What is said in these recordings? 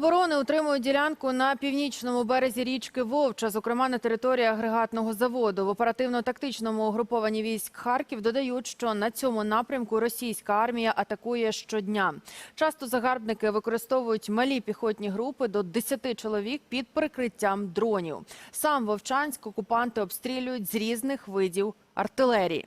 оборони утримують ділянку на північному березі річки Вовча, зокрема на території агрегатного заводу. В оперативно-тактичному угрупованні військ Харків додають, що на цьому напрямку російська армія атакує щодня. Часто загарбники використовують малі піхотні групи до 10 чоловік під прикриттям дронів. Сам Вовчанськ окупанти обстрілюють з різних видів артилерії.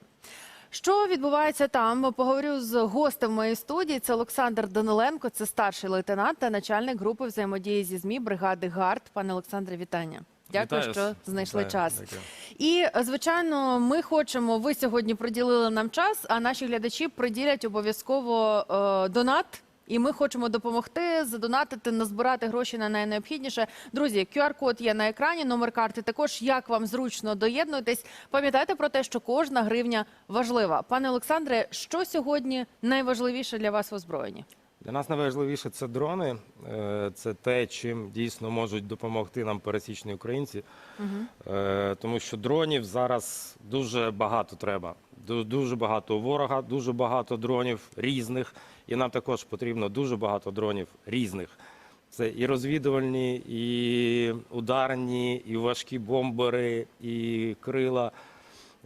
Що відбувається там? Поговорю з гостем моєї студії. Це Олександр Даниленко, це старший лейтенант та начальник групи взаємодії зі ЗМІ бригади ГАРД. Пане Олександре, вітання. Дякую, Вітаю. що знайшли Вітаю. час. Дякую. І звичайно, ми хочемо. Ви сьогодні приділили нам час, а наші глядачі приділять обов'язково е, донат. І ми хочемо допомогти задонатити, назбирати гроші на найнеобхідніше. Друзі, QR-код є на екрані, номер карти також. Як вам зручно доєднуйтесь? Пам'ятайте про те, що кожна гривня важлива. Пане Олександре, що сьогодні найважливіше для вас в озброєнні? Для нас найважливіше це дрони. Е, Це те, чим дійсно можуть допомогти нам пересічні українці. Е, Тому що дронів зараз дуже багато треба. Дуже багато ворога, дуже багато дронів різних. І нам також потрібно дуже багато дронів різних. Це і розвідувальні, і ударні, і важкі бомбери, і крила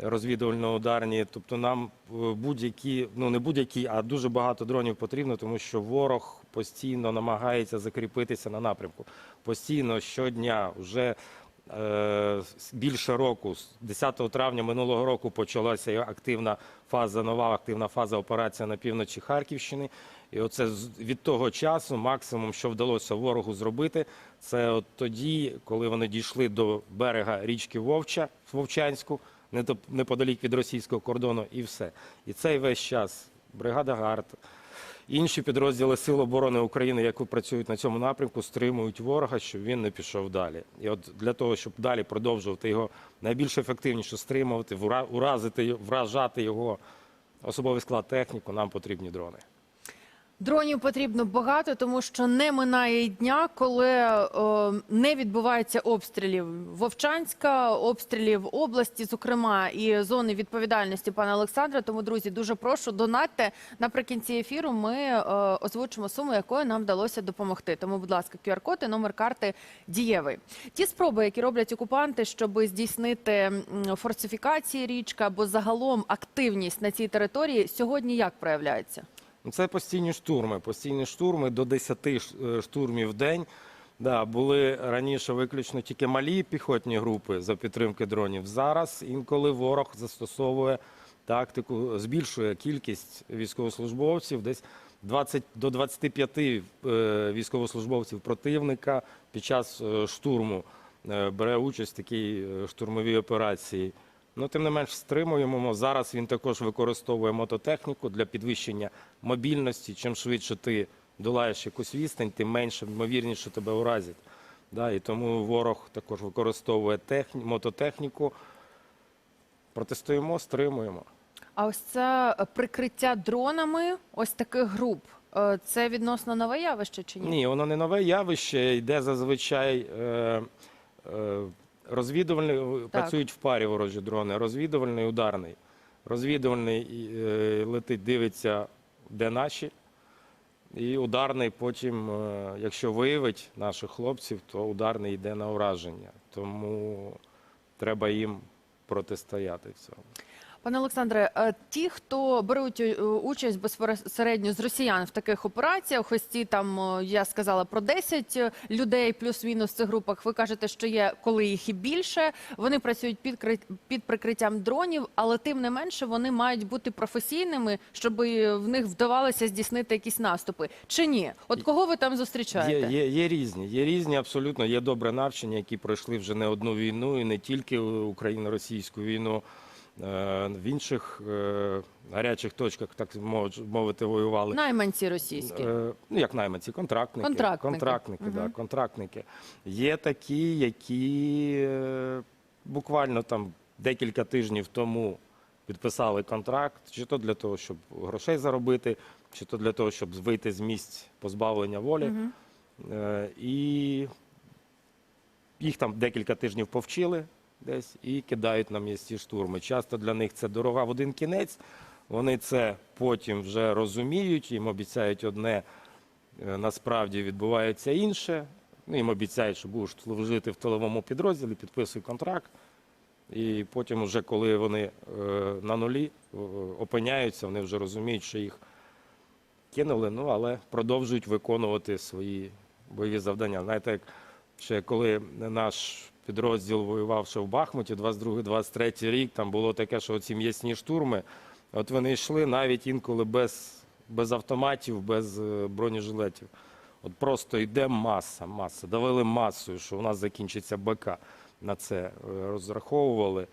розвідувально-ударні. Тобто нам е, будь-які, ну не будь-які, а дуже багато дронів потрібно, тому що ворог постійно намагається закріпитися на напрямку. Постійно щодня вже е, більше року, з 10 травня минулого року почалася активна фаза, нова активна фаза операція на півночі Харківщини. І оце від того часу максимум, що вдалося ворогу зробити, це от тоді, коли вони дійшли до берега річки Вовча Вовчанську, неподалік від російського кордону, і все. І цей весь час бригада ГАРД, інші підрозділи Сил оборони України, які працюють на цьому напрямку, стримують ворога, щоб він не пішов далі. І от для того, щоб далі продовжувати його найбільш ефективніше стримувати, уразити, вражати його особовий склад техніку, нам потрібні дрони. Дронів потрібно багато, тому що не минає дня, коли е, не відбувається обстрілів Вовчанська, обстрілів області, зокрема, і зони відповідальності пана Олександра. Тому, друзі, дуже прошу донатьте. Наприкінці ефіру ми е, озвучимо суму, якою нам вдалося допомогти. Тому, будь ласка, QR-код і номер карти дієвий. Ті спроби, які роблять окупанти, щоб здійснити м, фортифікації річки або загалом активність на цій території, сьогодні як проявляється? Ну, Це постійні штурми. Постійні штурми до 10 е, штурмів в день. Да, були раніше виключно тільки малі піхотні групи за підтримки дронів. Зараз інколи ворог застосовує тактику, збільшує кількість військовослужбовців, десь 20 до 25 е, військовослужбовців противника під час е, штурму бере участь в такій штурмовій операції. Ну, тим не менш, стримуємо. Зараз він також використовує мототехніку для підвищення мобільності. Чим швидше ти долаєш якусь відстань, тим менше ймовірніше тебе уразять. Да, і тому ворог також використовує техні... мототехніку. Протистоїмо, стримуємо. А ось це прикриття дронами ось таких груп. е, Це відносно нове явище чи ні? Ні, воно не нове явище, йде зазвичай е, е, розвідувальний, працюють в парі ворожі дрони, розвідувальний, ударний. Розвідувальний е, летить, дивиться, де наші. І ударний потім, е, якщо виявить наших хлопців, то ударний йде на ураження. Тому треба їм протистояти в цьому. Пане Олександре, е, ті, хто беруть е, участь безпосередньо з росіян в таких операціях, ось ці там е, я сказала про 10 людей, плюс-мінус в цих групах. Ви кажете, що є коли їх і більше. Вони працюють під під прикриттям дронів, але тим не менше вони мають бути професійними, щоб в них вдавалося здійснити якісь наступи. Чи ні? От кого ви там зустрічаєте? Є, є, є різні, є різні, абсолютно. Є добре навчення, які пройшли вже не одну війну, і не тільки Україно-російську війну. Е, В інших е, гарячих точках, так мовити, воювали. Найманці російські. Е, Ну, як найманці, контрактники. Контрактники. Контрактники, да, контрактники. Є такі, які буквально там декілька тижнів тому підписали контракт, чи то для того, щоб грошей заробити, чи то для того, щоб вийти з місць позбавлення волі. Е, І їх там декілька тижнів повчили десь і кидають на місці штурми. Часто для них це дорога в один кінець. Вони це потім вже розуміють, їм обіцяють одне, Е, Насправді відбувається інше. Ну, їм обіцяють, що будеш служити в тиловому підрозділі, підписуй контракт. І потім, вже коли вони е, на нулі опиняються, вони вже розуміють, що їх кинули, ну але продовжують виконувати свої бойові завдання. Знаєте, як ще коли наш підрозділ воював ще в Бахмуті, 22-23 рік, там було таке, що ці м'ясні штурми, от вони йшли навіть інколи без, без автоматів, без е, бронежилетів. От просто йде маса, маса. Давили масою, що у нас закінчиться БК. На це е, розраховували.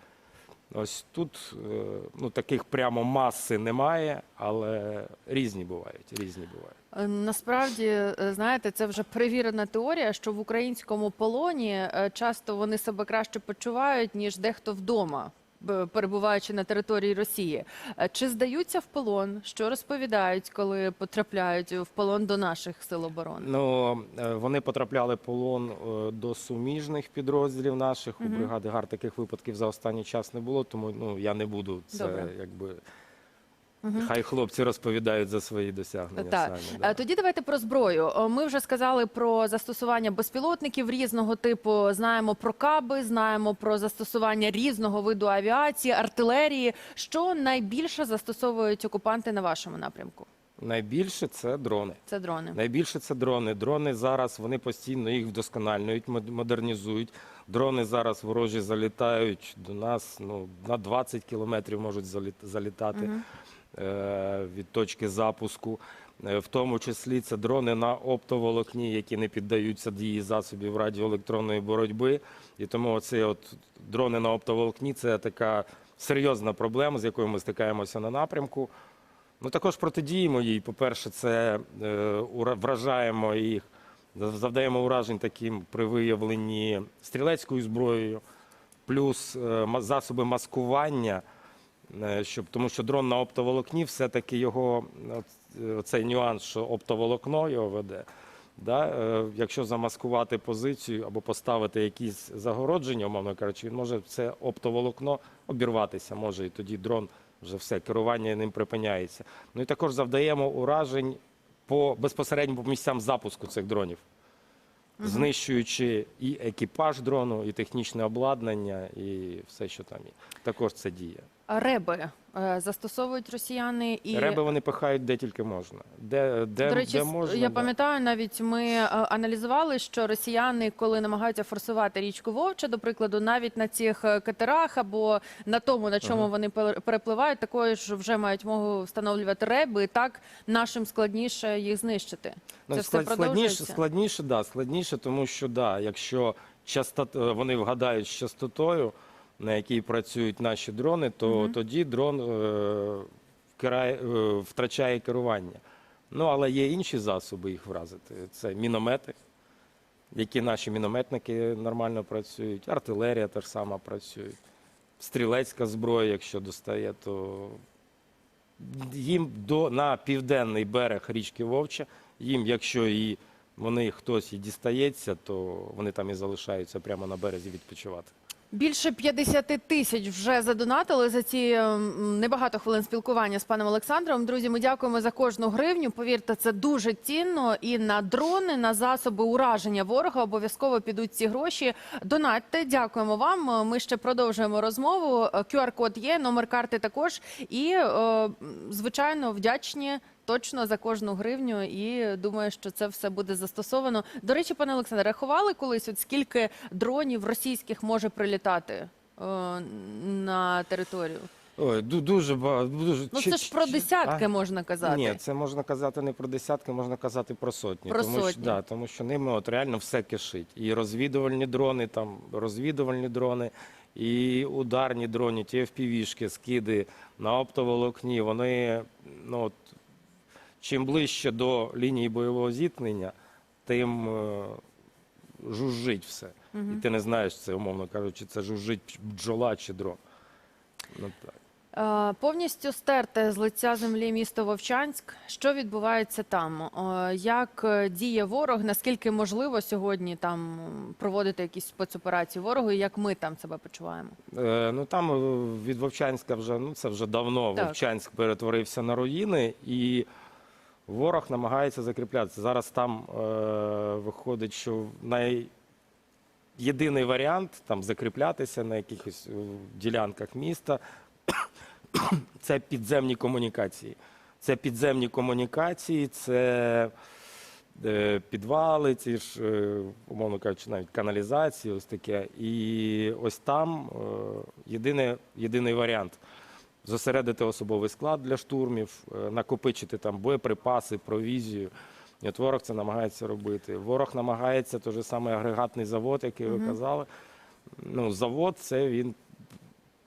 Ось тут е, ну, таких прямо маси немає, але різні бувають. Різні бувають. Е, Насправді, е, знаєте, це вже перевірена теорія, що в українському полоні е, часто вони себе краще почувають, ніж дехто вдома. Перебуваючи на території Росії, чи здаються в полон? Що розповідають, коли потрапляють в полон до наших сил оборони? Ну, вони потрапляли в полон до суміжних підрозділів наших. У бригади ГАР таких випадків за останній час не було, тому ну, я не буду це Добре. якби. Хай хлопці розповідають за свої досягнення Так. самі. Е, Да. Тоді давайте про зброю. Е, Ми вже сказали про застосування безпілотників різного типу. Знаємо про каби, знаємо про застосування різного виду авіації, артилерії. Що найбільше застосовують окупанти на вашому напрямку? Найбільше це дрони. Це дрони. Найбільше це дрони. Дрони зараз вони постійно їх вдосконалюють, модернізують. Дрони зараз ворожі залітають до нас. Ну на 20 кілометрів можуть заліт- залітати Мгм. Е, від точки запуску. Е, В тому числі це дрони на оптоволокні, які не піддаються дії засобів радіоелектронної боротьби. І тому оці от дрони на оптоволокні це така серйозна проблема, з якою ми стикаємося на напрямку. Ну також протидіємо їй. По-перше, це е, вражаємо їх, завдаємо уражень таким при виявленні стрілецькою зброєю, плюс е, засоби маскування. Е, Щоб, тому що дрон на оптоволокні, все-таки його е, цей нюанс, що оптоволокно його веде. Да? е, Якщо замаскувати позицію або поставити якісь загородження, умовно кажучи, він може це оптоволокно обірватися, може, і тоді дрон вже все, керування ним припиняється. Ну і також завдаємо уражень по безпосередньо по місцям запуску цих дронів, знищуючи і екіпаж дрону, і технічне обладнання, і все, що там є. Також це діє. Реби е, застосовують росіяни і Реби вони пихають де тільки можна. Де, де, До речі, де можна, я да. пам'ятаю, навіть ми е, аналізували, що росіяни, коли намагаються форсувати річку Вовча, до прикладу, навіть на цих е, катерах або на тому, на чому Ага. вони пер- перепливають, також вже мають можу встановлювати реби, і так нашим складніше їх знищити. Ну, Це все склад- складніше, продовжується? складніше, да, складніше, тому що да, якщо частот, е, вони вгадають з частотою, на якій працюють наші дрони, то Мгм. тоді дрон е, вкирає, е, втрачає керування. Ну, але є інші засоби їх вразити. Це міномети, які наші мінометники нормально працюють, артилерія теж сама працює, стрілецька зброя, якщо достає, то їм до, на південний берег річки Вовча, їм, якщо і вони хтось і дістається, то вони там і залишаються прямо на березі відпочивати. Більше 50 тисяч вже задонатили за ці ем, небагато хвилин спілкування з паном Олександром. Друзі, ми дякуємо за кожну гривню. Повірте, це дуже цінно. І на дрони, на засоби ураження ворога обов'язково підуть ці гроші. Донатьте, дякуємо вам. Ми ще продовжуємо розмову. QR-код є, номер карти також. І, е, звичайно, вдячні. Точно за кожну гривню, і думаю, що це все буде застосовано. До речі, пане Олександре, рахували колись, от скільки дронів російських може прилітати е, на територію? Ой, ду- дуже багато. Дуже, Ну чи- це ж про чи- десятки а? можна казати. Ні, це можна казати не про десятки, можна казати про сотні. Про тому, сотні. Що, да, тому що ними от реально все кишить. І розвідувальні дрони, там розвідувальні дрони, і ударні дрони, ті FPV-шки, скиди на оптоволокні. Вони ну, от, чим ближче до лінії бойового зіткнення, тим е, жужжить все. І ти не знаєш, це, умовно кажучи, це жужжить бджола чи дрон. Ну, так. Е, Повністю стерте з лиця землі місто Вовчанськ. Що відбувається там? Е, Як діє ворог? Наскільки можливо сьогодні там проводити якісь спецоперації ворогу? І як ми там себе почуваємо? Е, ну там від Вовчанська вже ну це вже давно Так. Вовчанськ перетворився на руїни, і Ворог намагається закріплятися. Зараз там е, виходить, що най... єдиний варіант там закріплятися на якихось е, ділянках міста це підземні комунікації. Це підземні комунікації, це е, підвали, ці ж, е, умовно кажучи, навіть каналізації, ось таке. І ось там е, єдине, єдиний варіант зосередити особовий склад для штурмів, е, накопичити там боєприпаси, провізію. От ворог це намагається робити. Ворог намагається той же самий агрегатний завод, який ви казали. Ну, завод це він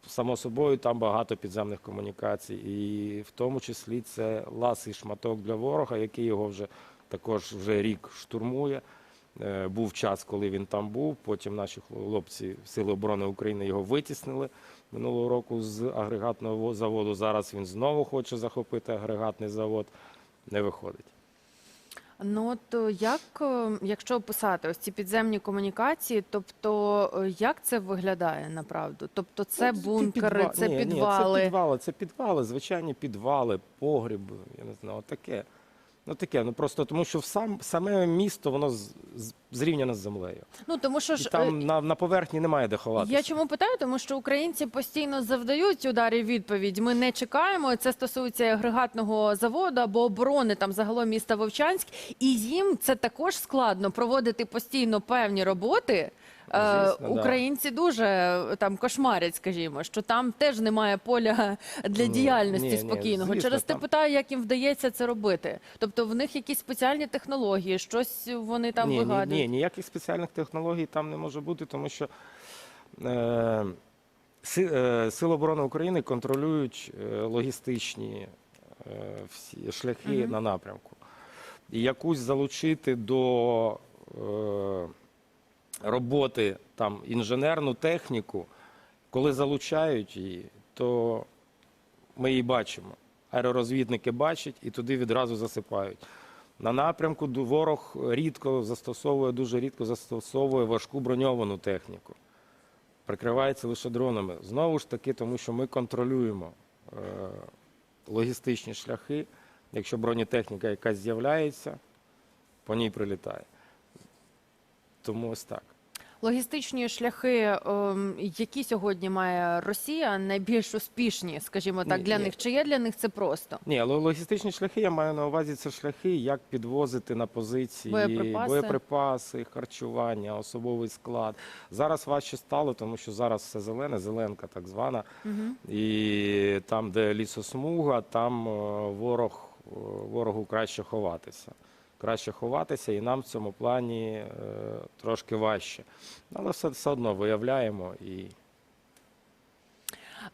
само собою там багато підземних комунікацій, і в тому числі це ласий шматок для ворога, який його вже також вже рік штурмує. Е, Був час, коли він там був. Потім наші хлопці Сили оборони України його витіснили минулого року з агрегатного заводу. Зараз він знову хоче захопити агрегатний завод. Не виходить. Ну от е, як, е, якщо описати ось ці підземні комунікації, тобто е, як це виглядає направду? Тобто це Ну, бункери, підва- це ні, ні, підвали. це підвали, це підвали, звичайні підвали, погріби, я не знаю, таке. Ну таке, ну просто тому, що в сам, саме місто воно з, з, землею. Ну тому що І ж е, там на, на поверхні немає де ховатися. Я чому питаю? Тому що українці постійно завдають ударів відповідь. Ми не чекаємо. Це стосується і агрегатного заводу або оборони там загалом міста Вовчанськ, і їм це також складно проводити постійно певні роботи. Е, Звісно, да. Українці дуже е, там кошмарять, скажімо, що там теж немає поля для Ні, діяльності ні, ні, спокійного. звісно, Через те там- питаю, як їм вдається це робити. Тобто в них якісь спеціальні технології, щось вони там ні, ні, вигадують. ні, ніяких спеціальних технологій там не може бути, тому що е, Си- е, Сили оборони України контролюють е, логістичні е, всі шляхи на напрямку. І якусь залучити до е, роботи там інженерну техніку, коли залучають її, то ми її бачимо. Аеророзвідники бачать і туди відразу засипають. На напрямку ворог рідко застосовує, дуже рідко застосовує важку броньовану техніку. Прикривається лише дронами. Знову ж таки, тому що ми контролюємо е, логістичні шляхи. Якщо бронетехніка якась з'являється, по ній прилітає. Тому ось так. Логістичні шляхи, ем, які сьогодні має Росія, найбільш успішні, скажімо так, Ні, для ні. них чи є для них це просто? Ні, логістичні шляхи я маю на увазі це шляхи, як підвозити на позиції Боєприпаси. боєприпаси, харчування, особовий склад. Зараз важче стало, тому що зараз все зелене, зеленка так звана. Угу. І там, де лісосмуга, там е, ворог, е, ворогу краще ховатися. Краще ховатися, і нам в цьому плані е, трошки важче. Але все, все одно виявляємо і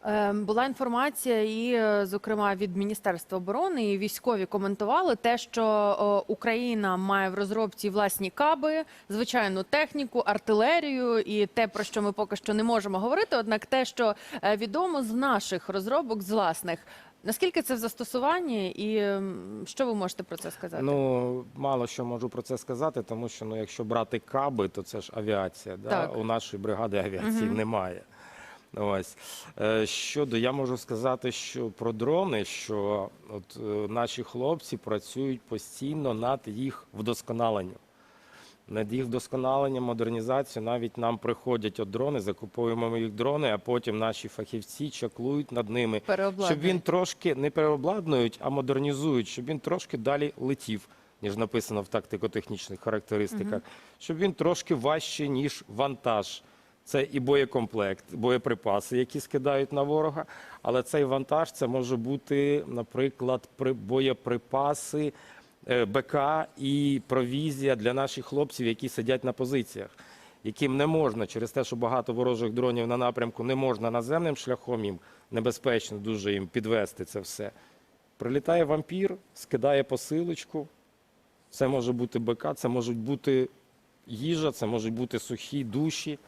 Ем, була інформація, і, е, зокрема, від Міністерства оборони, і військові коментували те, що Україна має в розробці власні каби, звичайну техніку, артилерію, і те, про що ми поки що не можемо говорити. Однак, те, що е, відомо з наших розробок, з власних. Наскільки це в застосуванні, і що ви можете про це сказати? Ну, мало що можу про це сказати, тому що ну, якщо брати каби, то це ж авіація. Да? У нашої бригади авіації Мгм. немає. Ось. Е, Щодо, я можу сказати, що про дрони, що от, е, наші хлопці працюють постійно над їх вдосконаленням. Над їх вдосконаленням, модернізацією навіть нам приходять от дрони, закуповуємо ми їх дрони, а потім наші фахівці чаклують над ними, щоб він трошки не переобладнують, а модернізують, щоб він трошки далі летів, ніж написано в тактико-технічних характеристиках, щоб він трошки важче, ніж вантаж. Це і боєкомплект, боєприпаси, які скидають на ворога. Але цей вантаж це може бути, наприклад, при- боєприпаси, БК і провізія для наших хлопців, які сидять на позиціях, яким не можна через те, що багато ворожих дронів на напрямку не можна наземним шляхом їм небезпечно дуже їм підвести це все. Прилітає вампір, скидає посилочку. Це може бути БК, це можуть бути їжа, це можуть бути сухі душі,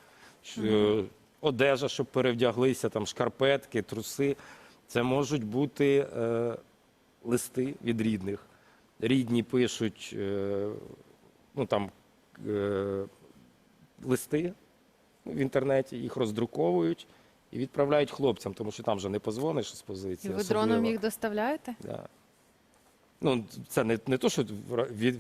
е, одежа, щоб перевдяглися, там шкарпетки, труси. Це можуть бути е, листи від рідних. Рідні пишуть е, ну, там, е, листи в інтернеті, їх роздруковують і відправляють хлопцям, тому що там вже не позвониш з позиції. І ви дроном їх доставляєте? Да. Ну, це не, не то, що від,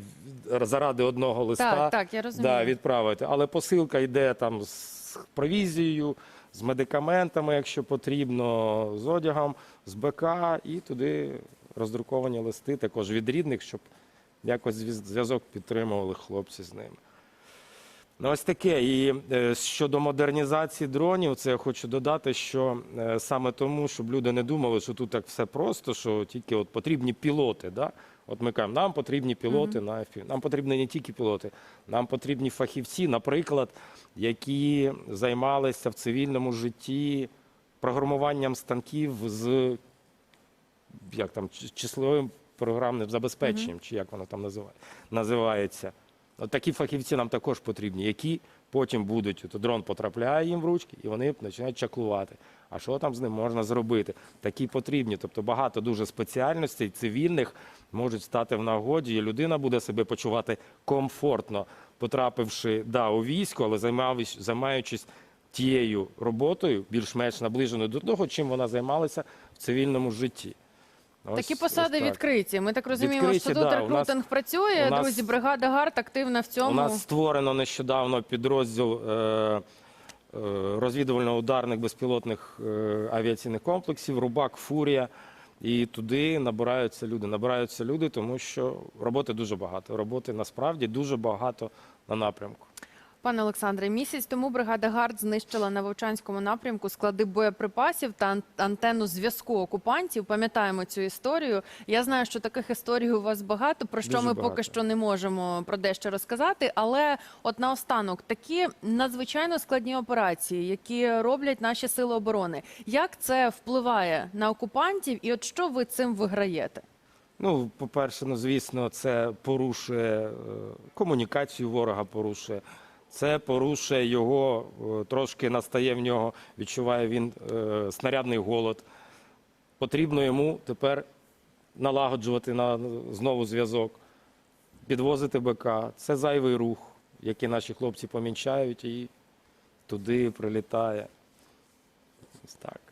заради одного листа Так, так, я розумію. да, відправити, але посилка йде там з провізією, з медикаментами, якщо потрібно, з одягом, з БК, і туди роздруковані листи також від рідних, щоб якось зв'язок підтримували хлопці з ними. Ну, ось таке. І е, щодо модернізації дронів, це я хочу додати, що е, саме тому, щоб люди не думали, що тут так все просто, що тільки от потрібні пілоти. Да? От ми кажемо, нам потрібні пілоти на FPV. Нам потрібні не тільки пілоти, нам потрібні фахівці, наприклад, які займалися в цивільному житті програмуванням станків з як там, числовим програмним забезпеченням, чи як воно там називає, називається. От такі фахівці нам також потрібні, які потім будуть, от дрон потрапляє їм в ручки, і вони починають чаклувати. А що там з ним можна зробити? Такі потрібні. Тобто багато дуже спеціальностей цивільних можуть стати в нагоді, і людина буде себе почувати комфортно, потрапивши да, у військо, але займаючись тією роботою, більш-менш наближеною до того, чим вона займалася в цивільному житті. Такі ось посади так. відкриті. Ми так розуміємо, Відкриті, що тут да, у нас- рекрутинг працює. у нас- Друзі, бригада ГАРД активна в цьому. У нас створено нещодавно підрозділ е, е, розвідувально-ударних безпілотних е, авіаційних комплексів, Рубак, Фурія. І туди набираються люди. Набираються люди, тому що роботи дуже багато. Роботи насправді дуже багато на напрямку. Пане Олександре, місяць тому бригада ГАРД знищила на Вовчанському напрямку склади боєприпасів та антенну зв'язку окупантів. Пам'ятаємо цю історію. Я знаю, що таких історій у вас багато, про що Дуже ми багато. поки що не можемо про дещо розказати. Але от наостанок такі надзвичайно складні операції, які роблять наші сили оборони. Як це впливає на окупантів, і от що ви цим виграєте? Ну, по-перше, ну звісно, це порушує е, комунікацію ворога, порушує. Це порушує його, е, трошки настає в нього, відчуває він е, снарядний голод. Потрібно йому тепер налагоджувати на знову зв'язок, підвозити БК. Це зайвий рух, який наші хлопці помічають і туди прилітає. Ось так.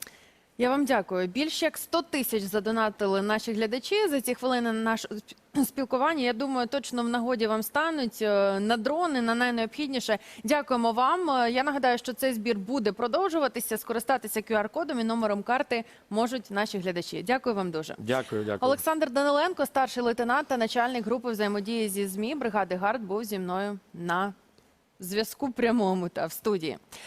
Я вам дякую. Більше як 100 тисяч задонатили наші глядачі за ці хвилини на наше сп- спілкування. Я думаю, точно в нагоді вам стануть е, на дрони, на найнеобхідніше. Дякуємо вам. Я нагадаю, що цей збір буде продовжуватися. Скористатися QR-кодом і номером карти можуть наші глядачі. Дякую вам дуже. Дякую, дякую. Олександр Даниленко, старший лейтенант та начальник групи взаємодії зі ЗМІ бригади ГАРД, був зі мною на зв'язку прямому та в студії.